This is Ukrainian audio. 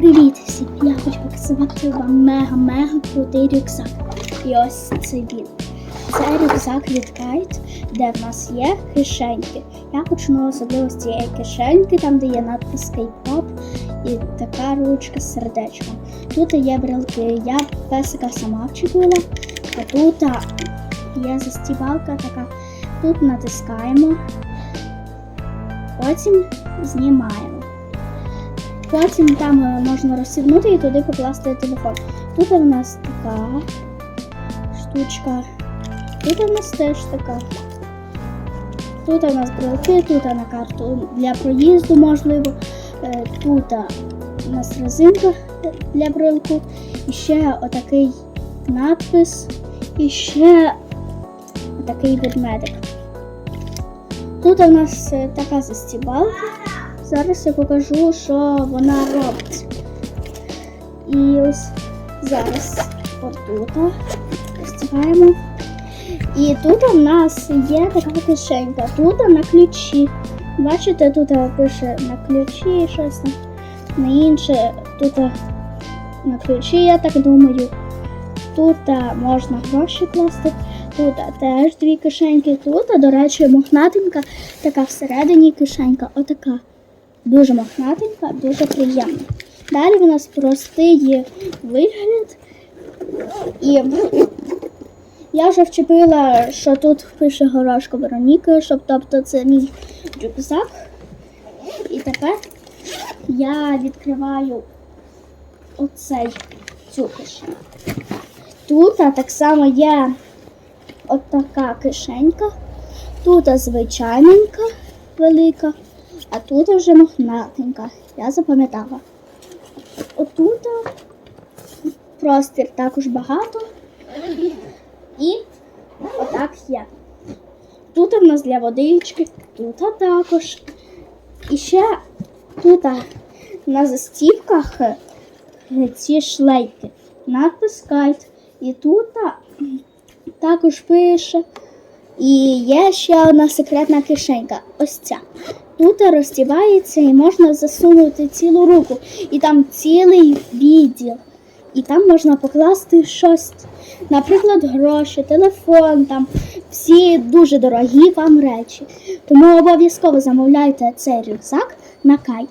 Привіт всім! Я хочу показати вам мега-мега крутий рюкзак. І ось це він. Це рюкзак від Kite, де в нас є кишеньки. Я почну особливо з цієї кишеньки, там де є надпис K-pop і така ручка з сердечком. Тут є брелки. Я песика сама вчепила, а тут є застібалка така. Тут натискаємо, потім знімаємо. Потім там е, можна розсібнути і туди покласти телефон. Тут у нас така штучка. Тут у нас теж така. Тут у нас брелки, тут на карту для проїзду можливо. Е, Тут у нас резинка для брелку. І ще отакий надпис. І ще такий ведмедик. Тут у нас е, така застібалка. Зараз я покажу, що вона робить. І ось зараз отут розтягаємо. І тут у нас є така кишенька. Тут на ключі. Бачите, тут пише на ключі щось на, інше. Тут на ключі, я так думаю. Тут можна гроші класти. Тут теж дві кишеньки. Тут, до речі, мохнатенька, така всередині кишенька, отака. Дуже мохнатенька, дуже приємна. Далі в нас простий вигляд. І я вже вчепила, що тут пише горошко Вероніка, щоб тобто це мій рюкзак. І тепер я відкриваю оцей цю кишеньку. Тут так само є отака кишенька. Тут звичайненька велика. А тут вже мохнатенька. Я запам'ятала. Отут простір також багато. І отак є. Тут в нас для водички, тут також. І ще тут на застівках ці шлейки. Надпис кайт. І тут також пише. І є ще одна секретна кишенька. Ось ця. Тут розтівається і можна засунути цілу руку. І там цілий відділ. І там можна покласти щось, наприклад, гроші, телефон, там всі дуже дорогі вам речі. Тому обов'язково замовляйте цей рюкзак на кайт.